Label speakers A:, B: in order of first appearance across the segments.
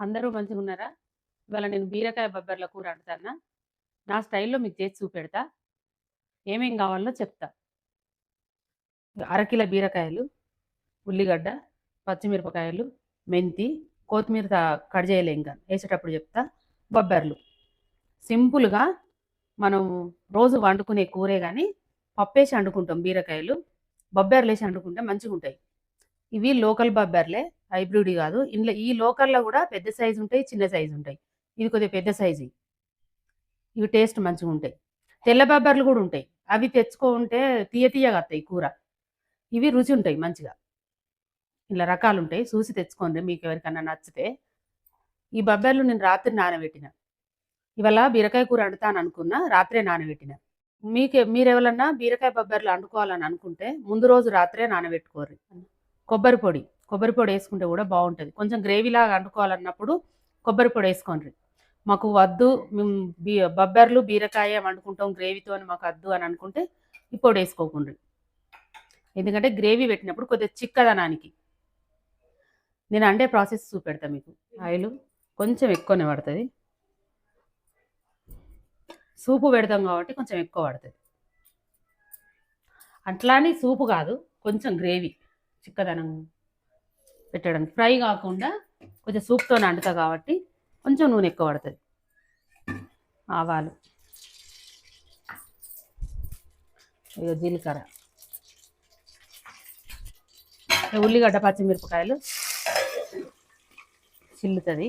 A: అందరూ మంచిగా ఉన్నారా ఇవాళ నేను బీరకాయ బబ్బెర్ల కూర వండుతాన్నా. నా స్టైల్‌లో మీకు చేసి చూపెడతా. ఏమేం కావాలో చెప్తా. అరకిల బీరకాయలు, ఉల్లిగడ్డ, పచ్చిమిరపకాయలు, మెంతి, కొత్తిమీర కట్ చేయలే ఇంకా. వేసేటప్పుడు చెప్తా. బబ్బెర్లు. సింపుల్‌గా మనం రోజు వండుకునే కూరే కానీ పప్పేసి వండుకుంటాం బీరకాయలు. బొబ్బర్లు వేసి వండుకుంటే మంచిగుంటాయి. ఇవి లోకల్ బబ్బెర్లే. హైబ్రిడ్ కాదు. ఇందులో ఈ లోకల్‌లో కూడా పెద్ద సైజు ఉంటాయి, చిన్న సైజు ఉంటాయి. ఇది కొద్దిగా పెద్ద సైజు ఇవి టేస్ట్ మంచిగుంటాయి. తెల్ల బొబ్బర్లు కూడా ఉంటాయి. అవి తెచ్చుకుంటే తియ్య తియ్యగా వస్తాయి కూర. ఇవి రుచి ఉంటాయి మంచిగా. ఇలా రకాలుంటాయి. చూసి తెచ్చుకోండి మీకు ఎవరికన్నా నచ్చితే. ఈ బొబ్బర్లు నేను రాత్రి నానబెట్టిన. ఇవాళ బీరకాయ కూర వండుతాను అనుకున్నా. రాత్రే నానబెట్టిన. మీకే మీరెవరన్నా బీరకాయ బొబ్బర్లు వండుకోవాలని అనుకుంటే ముందు రోజు రాత్రే నానబెట్టుకోరు కొబ్బరి పొడి. కొబ్బరి పొడి వేసుకుంటే కూడా బాగుంటుంది కొంచెం గ్రేవీలాగా వండుకోవాలన్నప్పుడు కొబ్బరి పొడి వేసుకోండి మాకు వద్దు మేము బీ బొబ్బర్లు బీరకాయ వండుకుంటాం గ్రేవీతోని మాకు వద్దు అని అనుకుంటే ఈ పొడి వేసుకోకుండ్రి. ఎందుకంటే గ్రేవీ పెట్టినప్పుడు కొద్దిగా చిక్కదనానికి. నేను అండే ప్రాసెస్ చూపెడతా మీకు. ఆయిల్ కొంచెం ఎక్కువనే పడుతుంది సూపు పెడతాం కాబట్టి కొంచెం ఎక్కువ పడుతుంది అట్లా అని సూపు కాదు. కొంచెం గ్రేవీ చిక్కదనం పెట్టడానికి. ఫ్రై కాకుండా కొంచెం సూప్తో వండుతా కాబట్టి కొంచెం నూనె ఎక్కువ పడుతుంది ఆవాలు. ఇగో జీలకర్ర. ఉల్లిగడ్డ, పచ్చిమిరపకాయలు. చిల్లుతుంది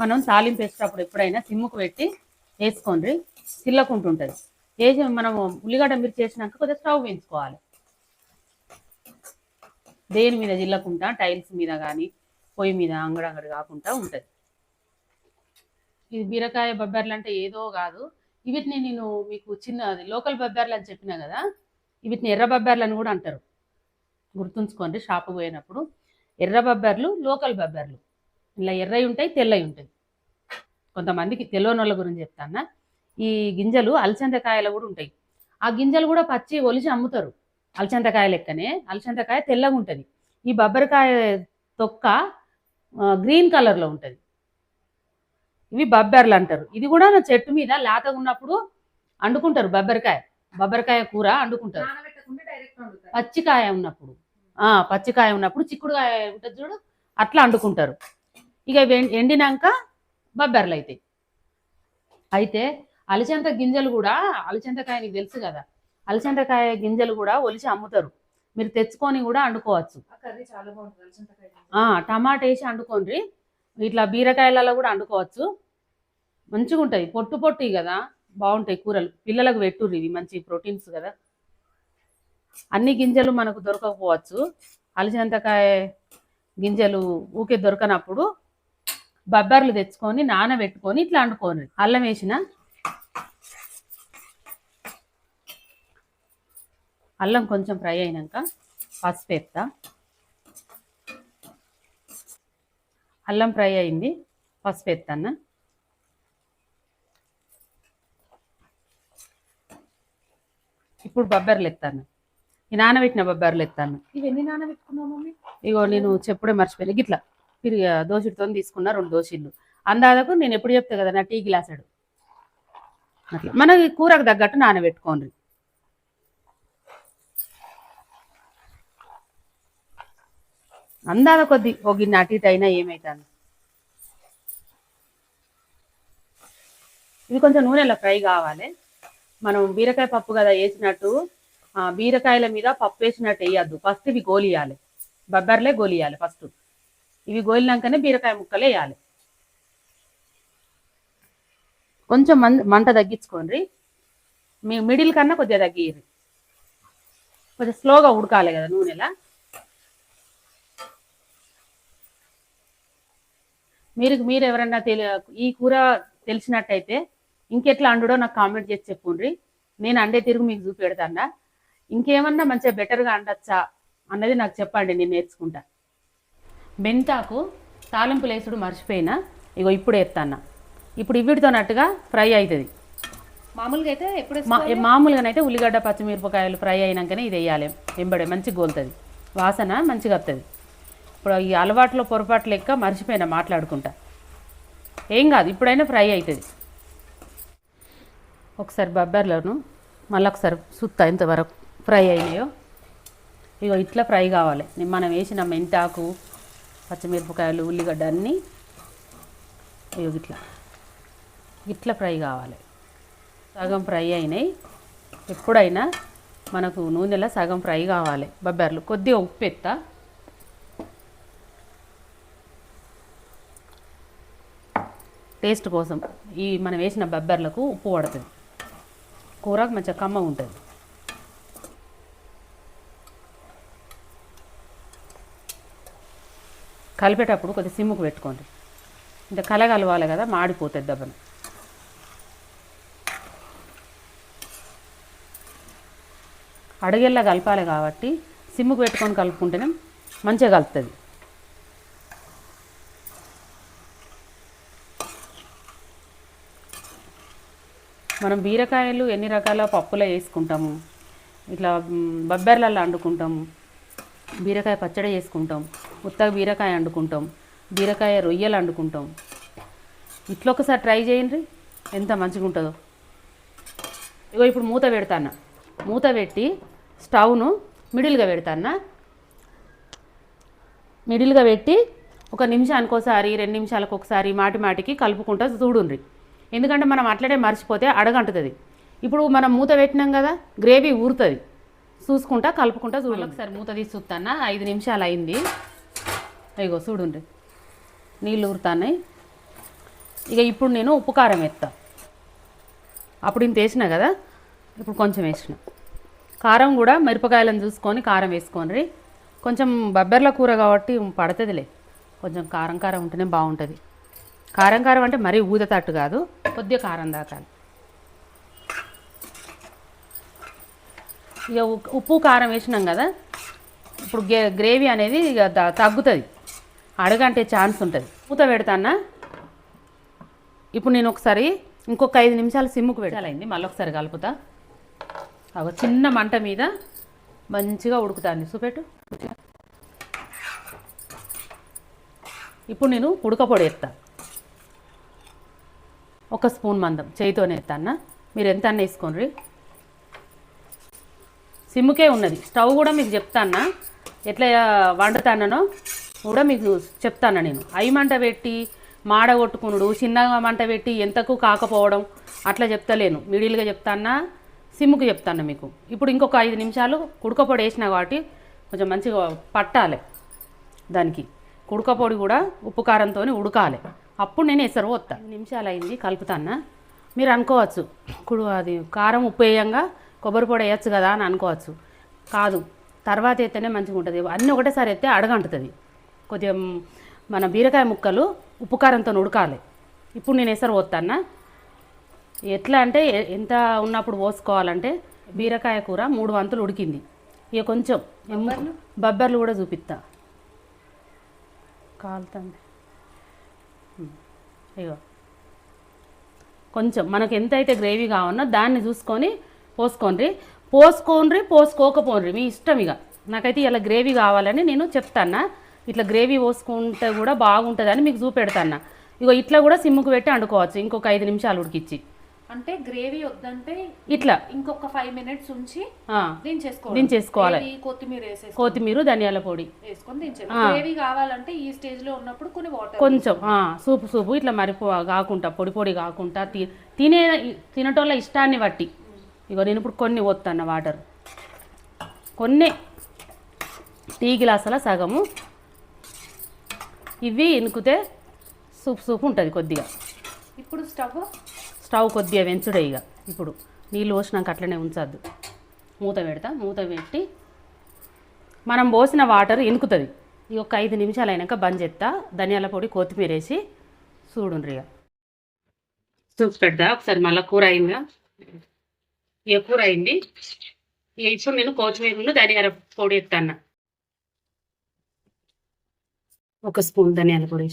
A: మనం తాలింపు వేసేటప్పుడు ఎప్పుడైనా సిమ్ముకు పెట్టి వేసుకోండి. చిల్లకుంటుంటది. వేసి మనం ఉల్లిగడ్డ మిర్చి చేసినాక కొద్దిగా స్టవ్ పెంచుకోవాలి. దేని మీద జిల్లకుండా టైల్స్ మీద కానీ పొయ్యి మీద అంగడంగడి కాకుండా ఉంటుంది ఇది బీరకాయ బొబ్బర్లు అంటే ఏదో కాదు. వీటిని నేను మీకు చిన్న అది లోకల్ బొబ్బర్లు అని చెప్పినా కదా! వీటిని ఎర్ర బబ్బెర్లు అని కూడా అంటారు. గుర్తుంచుకోండి షాప్‌కి పోయినప్పుడు. ఎర్ర బొబ్బర్లు లోకల్ బొబ్బర్లు ఇలా ఎర్రయి ఉంటాయి, తెల్లయి ఉంటాయి. కొంతమందికి తెలవనోళ్ళ గురించి చెప్తానా ఈ గింజలు అలసందకాయలు కూడా ఉంటాయి. ఆ గింజలు కూడా పచ్చి ఒలిచి అమ్ముతారు. అలసందకాయ లెక్కనే. అలసందకాయ తెల్లగా ఉంటది. ఈ బబ్బరికాయ తొక్క గ్రీన్ కలర్‌లో ఉంటది. ఇవి బబ్బెర్లు అంటారు. ఇది కూడా చెట్టు మీద లేతగా ఉన్నప్పుడు వండుకుంటారు బబ్బరికాయ. బబ్బరికాయ కూర
B: వండుతారు.
A: పచ్చికాయ ఉన్నప్పుడు. ఆ! పచ్చికాయ ఉన్నప్పుడు చిక్కుడుకాయ ఉంటది చూడు అట్లా వండుకుంటారు. ఇక ఎండినంక బబ్బెర్లు అయితాయి. అయితే అలసంద గింజలు కూడా అలసందకాయ నీకు తెలుసు కదా! అలసందకాయ గింజలు కూడా ఒలిచి అమ్ముతారు. మీరు తెచ్చుకొని కూడా వండుకోవచ్చు. టమాటా వేసి వండుకోండ్రి. ఇట్లా బీరకాయలలో కూడా వండుకోవచ్చు. మంచిగుంటాయి. పొట్టు పొట్టుయి కదా! బాగుంటాయి కూరలు. పిల్లలకు పెట్టుర్రి ఇవి మంచి ప్రోటీన్స్ కదా! అన్ని గింజలు మనకు దొరకకపోవచ్చు. అలసందకాయ గింజలు ఊకే దొరకనప్పుడు బబ్బెర్లు తెచ్చుకొని నానబెట్టుకొని ఇట్లా వండుకోండి. అల్లం వేసిన అల్లం కొంచెం ఫ్రై అయినాక పసుపు వేస్తా. అల్లం ఫ్రై అయింది. పసుపు వేస్తాను. ఇప్పుడు బబ్బెర్లు ఎత్తాను. ఈ నానబెట్టిన బబ్బెర్లు ఎత్తాను.
B: ఇవి ఎన్ని నానబెట్టుకున్నావు మమ్మీ?
A: ఇగో నేను చెప్పుడే మర్చిపోయినా గిట్లా తిరిగి దోశతో తీసుకున్న రెండు దోశలు అందాదకు నేను ఎప్పుడు చెప్తా కదా నా టీ గ్లాసుడు అట్లా మనకి కూరకు తగ్గట్టు నానబెట్టుకోండి అందాల కొద్ది ఒక గిన్నె అటు ఇటు అయినా ఏమైతుంది? ఇవి కొంచెం నూనెలో ఫ్రై కావాలి. మనం బీరకాయ పప్పు కదా వేసినట్టు బీరకాయల మీద పప్పు వేసినట్టు వేయద్దు. ఫస్ట్ ఇవి గోలియాలి. బబ్బర్లే గోలియాలి ఫస్ట్. ఇవి గోలినాకనే బీరకాయ ముక్కలు వేయాలి. కొంచెం మం మంట తగ్గించుకోండి. మీ మిడిల్ కన్నా కొద్దిగా తగ్గియ్యి కొంచెం స్లోగా ఉడకాలి కదా నూనెలా. మీరు మీరు ఎవరన్నా తెలి ఈ కూర తెలిసినట్టయితే ఇంకెట్లా అండుడో నాకు కామెంట్ చేసి చెప్పుండ్రి. నేను అండే తిరుగు మీకు చూపెడతానా ఇంకేమన్నా మంచిగా బెటర్గా అండొచ్చా అన్నది నాకు చెప్పండి నేను నేర్చుకుంటా. మెంతాకు తాలింపు లేసుడు మర్చిపోయినా ఇగో ఇప్పుడు ఎత్తాన్న. ఇప్పుడు ఇవిడితోనట్టుగా ఫ్రై అవుతుంది
B: మామూలుగా అయితే ఎప్పుడు?
A: మామూలుగానైతే ఉల్లిగడ్డ పచ్చిమిరపకాయలు ఫ్రై అయినాకనే ఇది వేయాలి. ఎంబడే మంచిగా గోలుతుంది వాసన మంచిగా వస్తుంది ఇప్పుడు ఈ అలవాట్లో పొరపాటు లెక్క మర్చిపోయినా మాట్లాడుకుంటా. ఏం కాదు ఇప్పుడైనా ఫ్రై అవుతుంది ఒకసారి బబ్బర్లను మళ్ళీ ఒకసారి సుత్త ఇంతవరకు ఫ్రై అయినాయో. ఇగో ఇట్లా ఫ్రై కావాలి. మనం వేసిన మెంతాకు పచ్చిమిరపకాయలు ఉల్లిగడ్డ అన్నీ ఇగో ఇట్లా. ఇట్లా ఫ్రై కావాలి. సగం ఫ్రై అయినాయి. ఎప్పుడైనా మనకు నూనెలో సగం ఫ్రై కావాలి. బొబ్బర్లు కొద్దిగా ఉప్పు ఎత్తా. టేస్ట్ కోసం ఈ మనం వేసిన బబ్బర్లకు ఉప్పు పడుతుంది. కూరకు మంచిగా కమ్మ ఉంటుంది. కలిపేటప్పుడు కొద్దిగా సిమ్ముకు పెట్టుకోండి. ఇంకా కలగలవాలి కదా మాడిపోతుంది దెబ్బను అడుగెల్లా కలపాలి కాబట్టి సిమ్ముకు పెట్టుకొని కలుపుకుంటేనే మంచిగా కలుపుతుంది. మనం బీరకాయలు ఎన్ని రకాల పప్పులో వేసుకుంటాము? ఇట్లా బబ్బెర్లలో వండుకుంటాము బీరకాయ పచ్చడి చేసుకుంటాం ఉత్తగా బీరకాయ వండుకుంటాం బీరకాయ రొయ్యలు వండుకుంటాం ఇట్లా ఒకసారి ట్రై చేయండి. ఎంత మంచిగా ఉంటుందో ఇగో ఇప్పుడు మూత పెడతాను మూత పెట్టి స్టవ్ను మిడిల్గా పెడతాను మిడిల్గా పెట్టి ఒక నిమిషానికి ఒకసారి రెండు నిమిషాలకు ఒకసారి మాటి మాటికి కలుపుకుంటా చూడుండ్రి. ఎందుకంటే మనం అట్లనే మర్చిపోతే అడగంటుతుంది. ఇప్పుడు మనం మూత పెట్టినాం కదా గ్రేవీ ఊరుతుంది. చూసుకుంటా కలుపుకుంటా చూడాలి ఒకసారి మూత తీసి చూస్తానా ఐదు నిమిషాలు అయింది. అయ్యో చూడుండ్రి. నీళ్ళు ఊరుతాన్నాయి. ఇక ఇప్పుడు నేను ఉప్పు కారం వేస్తా అప్పుడు ఇంత వేసిన కదా ఇప్పుడు కొంచెం వేసిన. కారం కూడా మిరపకాయలను చూసుకొని కారం వేసుకోండి కొంచెం బబ్బెర్ల కూర కాబట్టి పడుతుందిలే. కొంచెం కారం కారం ఉంటేనే బాగుంటుంది. కారం కారం అంటే మరీ ఊదతట్టు కాదు కొద్దిగా కారం దాకాలి ఇక ఉప్పు కారం వేసినాం కదా ఇప్పుడు గే గ్రేవీ అనేది ఇక తగ్గుతుంది. అడగంటే ఛాన్స్ ఉంటుంది. మూత పెడతానా? ఇప్పుడు నేను ఒకసారి ఇంకొక ఐదు నిమిషాలు సిమ్ముకు పెట్టాలైంది మళ్ళీ ఒకసారి కలుపుతా. ఒక చిన్న మంట మీద మంచిగా ఉడుకుతాంది. చూపెట్టు. ఇప్పుడు నేను ఉడకపొడి ఒక స్పూన్ మందం చేయితోనే ఎత్తాన్న. మీరు ఎంత అన్న వేసుకోండి. సిమ్ముకే ఉన్నది. స్టవ్ కూడా మీకు చెప్తాన్న. ఎట్లా వండుతానో కూడా మీకు చెప్తాను నేను. అవి మంట పెట్టి మాడ కొట్టుకునుడు చిన్నగా మంట పెట్టి ఎంతకు కాకపోవడం అట్లా చెప్తలేను. మిడిల్గా చెప్తానా సిమ్ముకు చెప్తాను మీకు. ఇప్పుడు ఇంకొక ఐదు నిమిషాలు కుడకపొడి వేసిన కాబట్టి కొంచెం మంచిగా పట్టాలి దానికి. కుడకపొడి కూడా ఉప్పు కారంతో ఉడకాలి. అప్పుడు నేను ఎసరు ఐదు నిమిషాలు అయింది కలుపుతానా? మీరు అనుకోవచ్చు. కుడు అది కారం ఉప్పు వేయంగా కొబ్బరి పొడి వేయచ్చు కదా అని అనుకోవచ్చు. కాదు తర్వాత ఎత్తేనే మంచిగా ఉంటుంది. అన్నీ ఒకటేసారి ఎత్తే అడగంటుతుంది. కొద్దిగా మన బీరకాయ ముక్కలు ఉప్పు కారంతో ఉడకాలి. ఇప్పుడు నేను ఎసరు పోతానా ఎట్లా అంటే ఎంత ఉన్నప్పుడు పోసుకోవాలంటే బీరకాయ కూర మూడు వంతులు ఉడికింది. ఇక కొంచెం బబ్బర్లు? కూడా చూపిస్తా కాలుతుంది. ఇగో కొంచెం మనకు ఎంతైతే గ్రేవీ కావాలో దాన్ని చూసుకొని పోసుకోండి. పోసుకోండ్రి పోసుకోకపోండ్రి. మీ ఇష్టం ఇక నాకైతే ఇలా గ్రేవీ కావాలని నేను చెప్తానా ఇట్లా గ్రేవీ పోసుకుంటే కూడా బాగుంటుందని మీకు చూపెడతాను ఇగో ఇట్లా కూడా సిమ్ముకు పెట్టి వండుకోవచ్చు ఇంకొక ఐదు నిమిషాలు ఉడికిచ్చి.
B: అంటే గ్రేవీ వద్దంటే
A: ఇట్లా.
B: ఇంకొక ఫైవ్ మినిట్స్ ఉంచి దించేసుకోవాలి.
A: దించేసుకోవాలి.
B: కొత్తిమీర వేసేసి
A: కొత్తిమీర ధనియాల పొడి.
B: వేసుకొని గ్రేవీ కావాలంటే ఈ స్టేజ్లో ఉన్నప్పుడు కొన్ని వాటర్
A: కొంచెం సూపు సూపు ఇట్లా మరిపో కాకుండా పొడి పొడి కాకుండా తినే తినటోళ్ళ ఇష్టాన్ని బట్టి. ఇగో నేను ఇప్పుడు కొన్ని పోతాను వాటర్. కొన్ని. టీ గ్లాసుల సగము. ఇవి ఇనుకుతే సూప్ సూప్ ఉంటుంది కొద్దిగా.
B: ఇప్పుడు స్టవ్
A: స్టవ్ కొద్దిగా వెంచుడే ఇక. ఇప్పుడు నీళ్ళు పోసినాక అట్లనే ఉంచద్దు. మూత పెడతా మూత పెట్టి మనం పోసిన వాటర్ ఇనుకుతుంది. ఈ ఒక ఐదు నిమిషాలు అయినాక బంద్ చేస్తా ధనియాల పొడి కొత్తిమీర వేసి చూడుండ్రి ఇక. సూప్ పెడతా ఒకసారి మళ్ళీ కూర అయిందా ఇక కూర అయింది. ఇక ఇప్పుడు నేను కొత్తిమీర ధనియాల పొడి ఎత్తాను ఒక స్పూన్ ధనియాల పొడి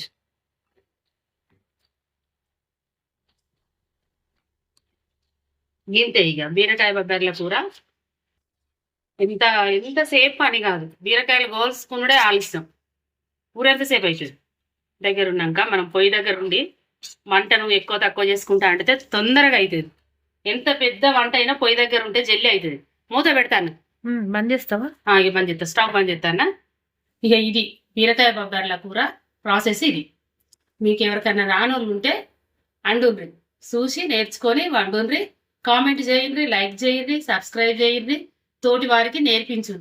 A: గింతే ఇక బీరకాయ బొబ్బర్ల కూర. ఎంత ఎంత సేపు పని కాదు. బీరకాయలు కోసుకునుడే ఆలస్యం కూర ఎంతసేపు అవుతుంది దగ్గర ఉన్నాక మనం పొయ్యి దగ్గర ఉండి మంటను ఎక్కువ తక్కువ చేసుకుంటా అంటే తొందరగా అవుతుంది ఎంత పెద్ద వంట అయినా పొయ్యి దగ్గర ఉంటే జల్లి అవుతుంది మూత పెడతాను
B: బంద్ చేస్తావా?
A: ఇక బంద్ చేస్తా స్టవ్ బంద్ చేస్తానా ఇక ఇది బీరకాయ బొబ్బర్ల కూర ప్రాసెస్ ఇది. మీకు ఎవరికైనా రానోళ్ళు ఉంటే అండుండ్రి. చూసి నేర్చుకొని వండుండ్రి. కామెంట్ చేయండి లైక్ చేయండి సబ్స్క్రైబ్ చేయండి. తోటి వారికి నేర్పించుండ్రి